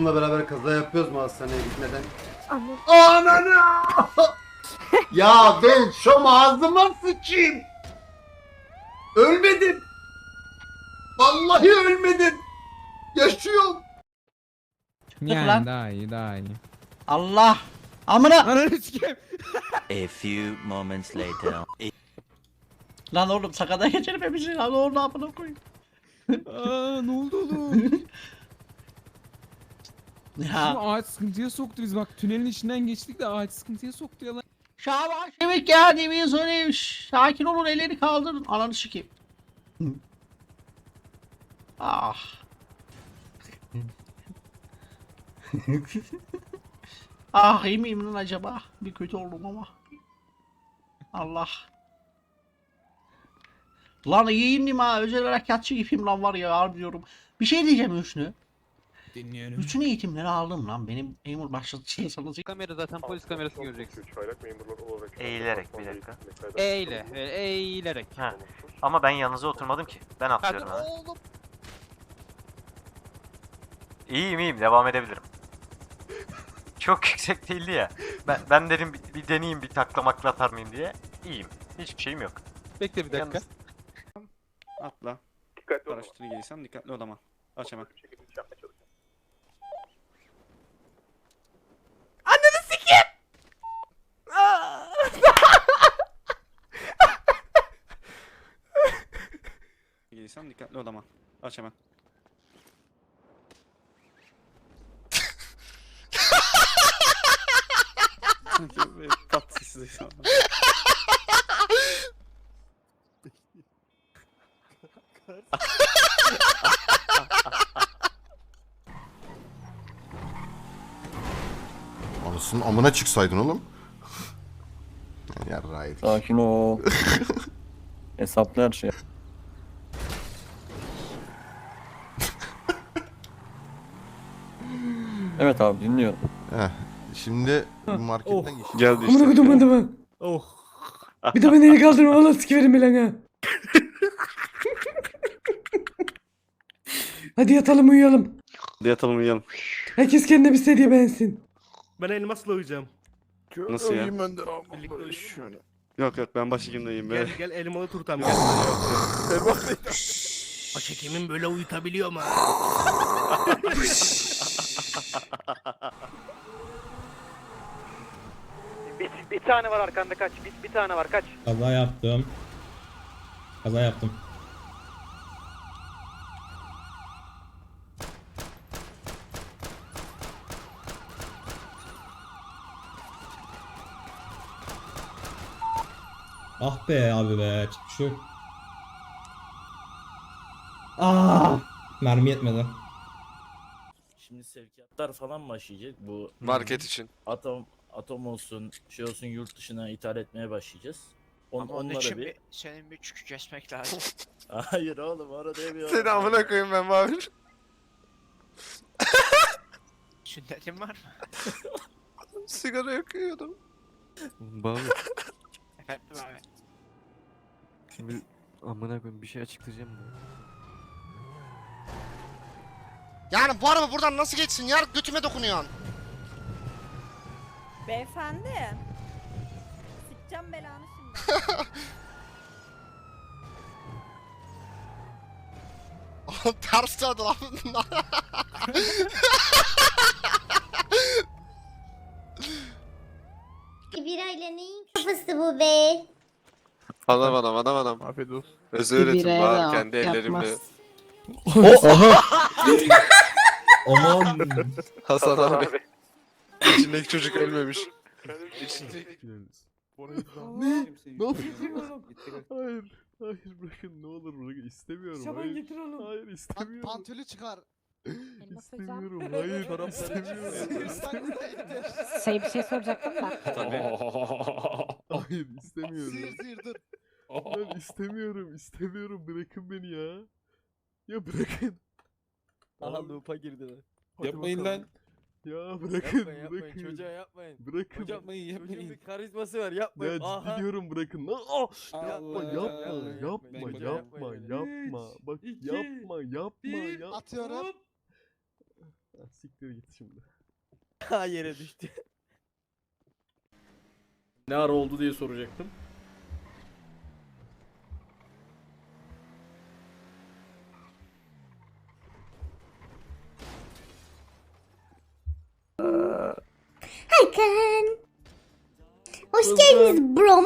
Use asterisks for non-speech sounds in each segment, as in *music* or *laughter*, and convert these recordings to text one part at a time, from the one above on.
bununla beraber kaza yapıyoruz mu hastaneye gitmeden? Anladım. Ananı! *laughs* ya ben şu ağzıma sıçayım. Ölmedim. Vallahi ölmedim. Yaşıyorum. Yani lan. daha iyi daha iyi. Allah. Amına. Ananı sikeyim. A few moments later. *laughs* Lan oğlum sakata geçirmemişsin lan oğlum amına koyayım. Aa ne oldu oğlum? *laughs* Ya. Şu ağaç sıkıntıya soktu biz bak tünelin içinden geçtik de ağaç sıkıntıya soktu ya lan. Şaban Şevik ya demin söyleyeyim. Şş, Sakin olun elleri kaldırın. Ananı sikeyim. ah. *laughs* ah iyi miyim lan acaba? Bir kötü oldum ama. Allah. Lan iyiyim miyim ha? Özel harekatçı gibiyim lan var ya harbi diyorum. Bir şey diyeceğim Hüsnü. Dinliyorum. Bütün eğitimleri aldım lan. Benim memur başlatışınız. Kamera zaten polis kamerası göreceksin. Eğilerek bir dakika. Eyle, e, eğilerek. Ha. Ama ben yanınıza oturmadım ki. Ben atlıyorum ha. İyiyim iyiyim devam edebilirim. Çok *laughs* yüksek değildi ya. Ben, ben dedim bir, bir deneyeyim bir taklamakla atar mıyım diye. İyiyim. Hiçbir şeyim yok. Bekle bir dakika. Yalnız- Atla. Dikkatli Paraşütünü giysen dikkatli ol ama. Aç hemen. Giysen dikkatli ol ama. Aç hemen. *laughs* Tatsız. Anasının amına çıksaydın oğlum. Yarraydık. Sakin ol. *laughs* Hesaplı her şey. Evet abi dinliyorum. Heh, şimdi bu marketten geçelim. Geldi Amına kodum adamı. Oh. Bir de beni *laughs* eli kaldırma valla sikerim bilen ha. *laughs* Hadi yatalım uyuyalım. Hadi yatalım uyuyalım. Herkes kendine bir sedye beğensin. Ben elmasla uyuyacağım. Nasıl ya? Birlikte uyuyalım. Yok yok ben başhekimdeyim be. Gel gel elmalı turtam gel. Başhekimin böyle uyutabiliyor mu? *laughs* *laughs* Bir, bir tane var arkanda kaç. Bir, bir tane var kaç. Kaza yaptım. Kaza yaptım. Ah be abi be. Şu. Ah! Mermi yetmedi. Sevkiyatlar falan başlayacak. Bu Market için. atom atom olsun, şey olsun yurt dışına ithal etmeye başlayacağız. On, onlara bir... senin bir çükü kesmek lazım. *laughs* Hayır oğlum orada demiyorum. Seni amına koyayım ben abi. Sünnetin var mı? *laughs* Sigara yakıyordum. Bağlı. Efendim abi. Şimdi amına koyayım bir şey açıklayacağım da. Yani bu araba buradan nasıl geçsin ya? Götüme dokunuyorsun. Beyefendi. Sikeceğim belanı şimdi. *laughs* Oğlum ters döndü lan. *laughs* Birayla neyin kafası bu be? Anam anam anam anam. Afiyet olsun. Özür dilerim var kendi ellerimle. Aman. Hasan abi. İçindeki çocuk ölmemiş. İçindeki... Ne? Ne yapıyorsun? Hayır. Hayır bırakın ne olur bırakın istemiyorum. Şaban hayır. getir onu. Hayır istemiyorum. Pantolü çıkar. İstemiyorum. Hayır. *laughs* istemiyorum. istemiyorum. Şey bir şey soracaktım da. Hayır istemiyorum. sıyır dur. Ben istemiyorum. istemiyorum. Bırakın beni ya. Ya bırakın. Aha loop'a girdiler. Hadi Yapmayın bakalım. lan. Ya bırakın. bırakın. yapmayın. Bırakın. Yapmayın yapmayın. karizması var Ya biliyorum bırakın. Aa! Yapma Allah, yapma yapmayın, yapma yapmayın, yapma yapmayın. yapma. Bak Üç, yapma yapma bir, yapma. Atıyorum. Ha, Siktir git şimdi. Ha yere düştü. Ne ara oldu diye soracaktım. Hakan. Hoş geldiniz brom.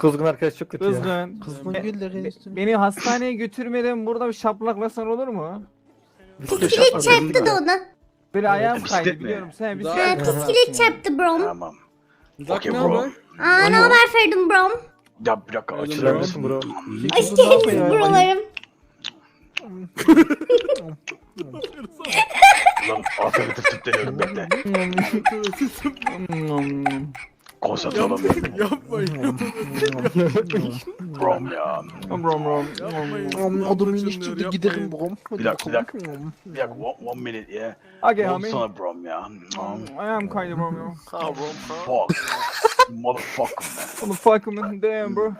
Kızgın arkadaş çok kötü ya. Kızgın. Kızgın gülleri üstüne. beni hastaneye götürmeden burada bir şaplaklasan olur mu? Bisiklet çarptı da ona. Böyle ayağım kaydı biliyorum. Sen bir Ha, bisiklet çarptı brom. Tamam. Ne haber? Aa ne haber Ferdun brom? Ya bir dakika açılır mısın bro? Hoş geldiniz brolarım. *laughs* *laughs* *laughs* Lan afiyet tipleniyorum bekle. Konsantre olamıyorum. Yapmayın. Brom ya. Rom rom. Yapmayın. Yapmayın, iliştirdi gidelim brom. Bir dakika bir dakika. Bir dakika one, one minute ya. Okay homie. sana brom ya? Ayağım kaydı bro. ya. Fuck. Motherfucker man. What the fuck man? Damn bro.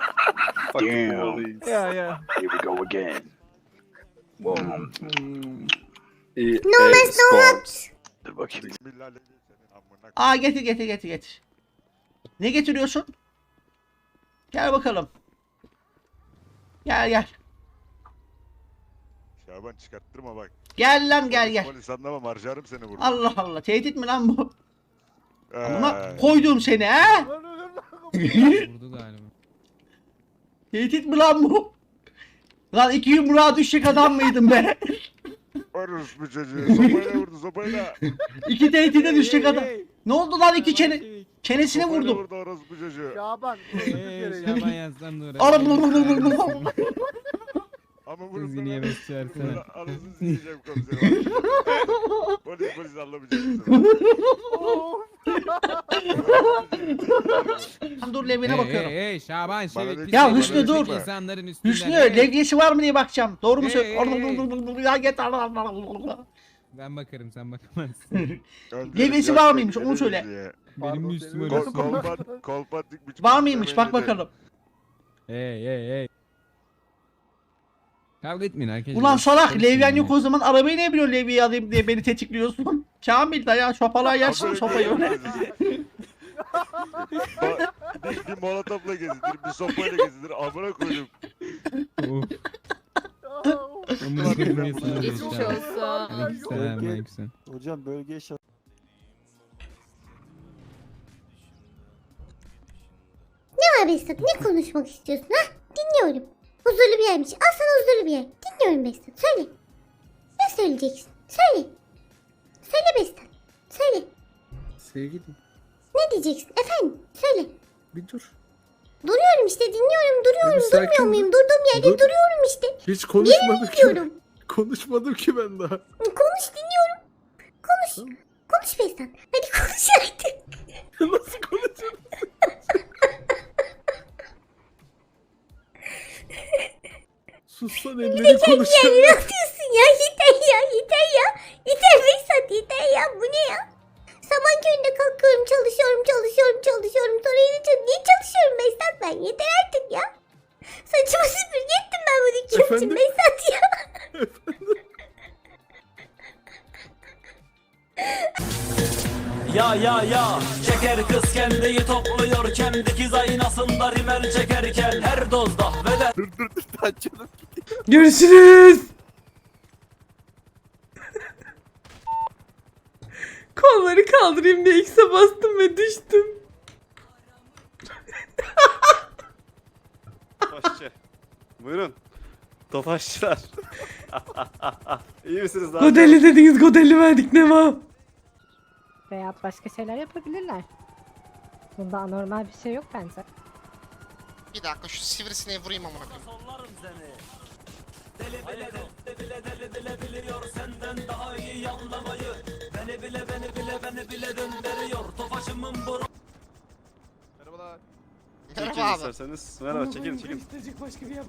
Damn. Yeah yeah. Here we go again. Hmm. No no hot. Dur bakayım. Aa getir getir getir getir. Ne getiriyorsun? Gel bakalım. Gel gel. Şaban çıkarttırma bak. Gel lan gel gel. Polis anlamam harcarım seni burada. Allah Allah tehdit mi lan bu? Ee, Ama koydum seni ha? Vurdu galiba. Tehdit mi lan bu? Lan iki yumruğa düşecek adam mıydın be? *laughs* Orospu çocuğu. Sopayla vurdu sopayla. İki tehdide düşecek adam. Ne oldu lan iki çene? Çene. Çenesine Sopayla vurdum. vurdu orospu çocuğu. Şaban. Eee Şaban yazsan da Ara- Ama bunu Kızgın yemek çağırsana. Anasını sileceğim komiserim. *laughs* polis polis anlamayacak mısın? *laughs* Dur levine bakıyorum. Hey hey Şaban Bana şey. pis Ya Hüsnü, dur. İnsanların üstünden. Hüsnü hey. levyesi var mı diye bakacağım. Doğru mu Hey, söylüyorsun? Ya git. Ben bakarım sen bakamazsın. *laughs* Levesi var mıymış, onu söyle. Benim üstüme Kol, kolpat, kolpat dikmiş. *laughs* Var mıymış? Bak bakalım. Hey hey hey. Kavga etmeyin arkadaşlar. Ulan salak Konuşmayın levyen yok o zaman arabayı ne biliyorsun levyeyi alayım diye beni tetikliyorsun. Kamil daya sopalar yersin sopayı öyle. bir, bir molotofla gezilir, bir sopayla gezilir. Amına koydum. Amına koyayım sana Geçmiş olsun. Aleykümselam, aleykümselam. Hocam bölge şart. Ne var Behzat? Ne konuşmak istiyorsun ha? Dinliyorum. Huzurlu bir yermiş. Al sana huzurlu bir yer. Dinliyorum Behzat. Söyle. Ne söyleyeceksin? Söyle. Söyle Behzat. Söyle. Sevgilim Ne diyeceksin? Efendim? Söyle. bir dur. Duruyorum işte dinliyorum. Duruyorum. Sakin Durmuyor muyum? Durduğum yerde Dur. duruyorum işte. Hiç konuşmadım ki. Diyorum. Konuşmadım ki ben daha. Konuş dinliyorum. Konuş. Konuş Behzat. Hadi konuş artık. *laughs* Nasıl konuşuyorum? Sussan elleri Ya ne konuşuyor. yapıyorsun ya? Yeter ya yeter ya. Yeter ya. Bu ne ya? Sabah köründe kalkıyorum çalışıyorum çalışıyorum çalışıyorum. Sonra yine çalışıyorum. Niye çalışıyorum Behzat ben? Yeter artık ya. Saçımı süpürge ettim ben bu dükkan için Efendim? Ya. *laughs* Ya ya ya Çeker kız kendiyi topluyor Kendi kiz aynasında rimel çekerken Her dozda ve de Görüşürüz. Kolları kaldırayım diye X'e bastım ve düştüm. Tofaşçı. Buyurun. Tofaşçılar. *laughs* İyi misiniz lan? Godelli dediniz godelli verdik ne var? Veya başka şeyler yapabilirler. Bunda anormal bir şey yok bence. Bir dakika şu sivrisineği vurayım amına koyayım. sollarım seni Deli bile deli bile deli bile biliyor Senden daha iyi anlamayı Beni bile beni bile beni bile döndürüyor Tofaşımın bu Merhabalar. Merhaba Çekin abi. isterseniz. Merhaba çekin çekin. başka bir yap.